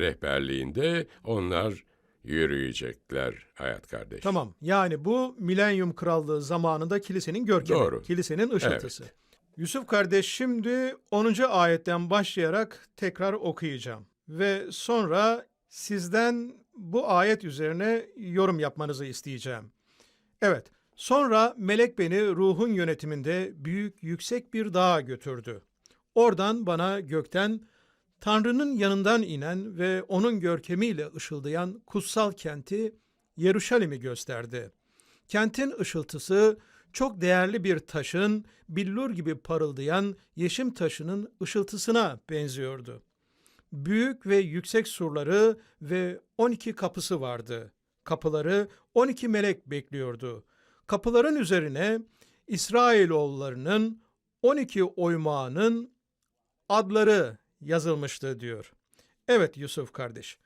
rehberliğinde onlar yürüyecekler hayat kardeş. Tamam. Yani bu milenyum krallığı zamanında kilisenin görkemi, Doğru. kilisenin ışıltısı. Yusuf kardeş şimdi 10. ayetten başlayarak tekrar okuyacağım ve sonra sizden bu ayet üzerine yorum yapmanızı isteyeceğim. Evet. Sonra melek beni ruhun yönetiminde büyük yüksek bir dağa götürdü. Oradan bana gökten Tanrı'nın yanından inen ve onun görkemiyle ışıldayan kutsal kenti Yeruşalim'i gösterdi. Kentin ışıltısı çok değerli bir taşın billur gibi parıldayan yeşim taşının ışıltısına benziyordu. Büyük ve yüksek surları ve 12 kapısı vardı. Kapıları 12 melek bekliyordu. Kapıların üzerine İsrailoğullarının 12 oymağının adları yazılmıştı diyor. Evet Yusuf kardeş.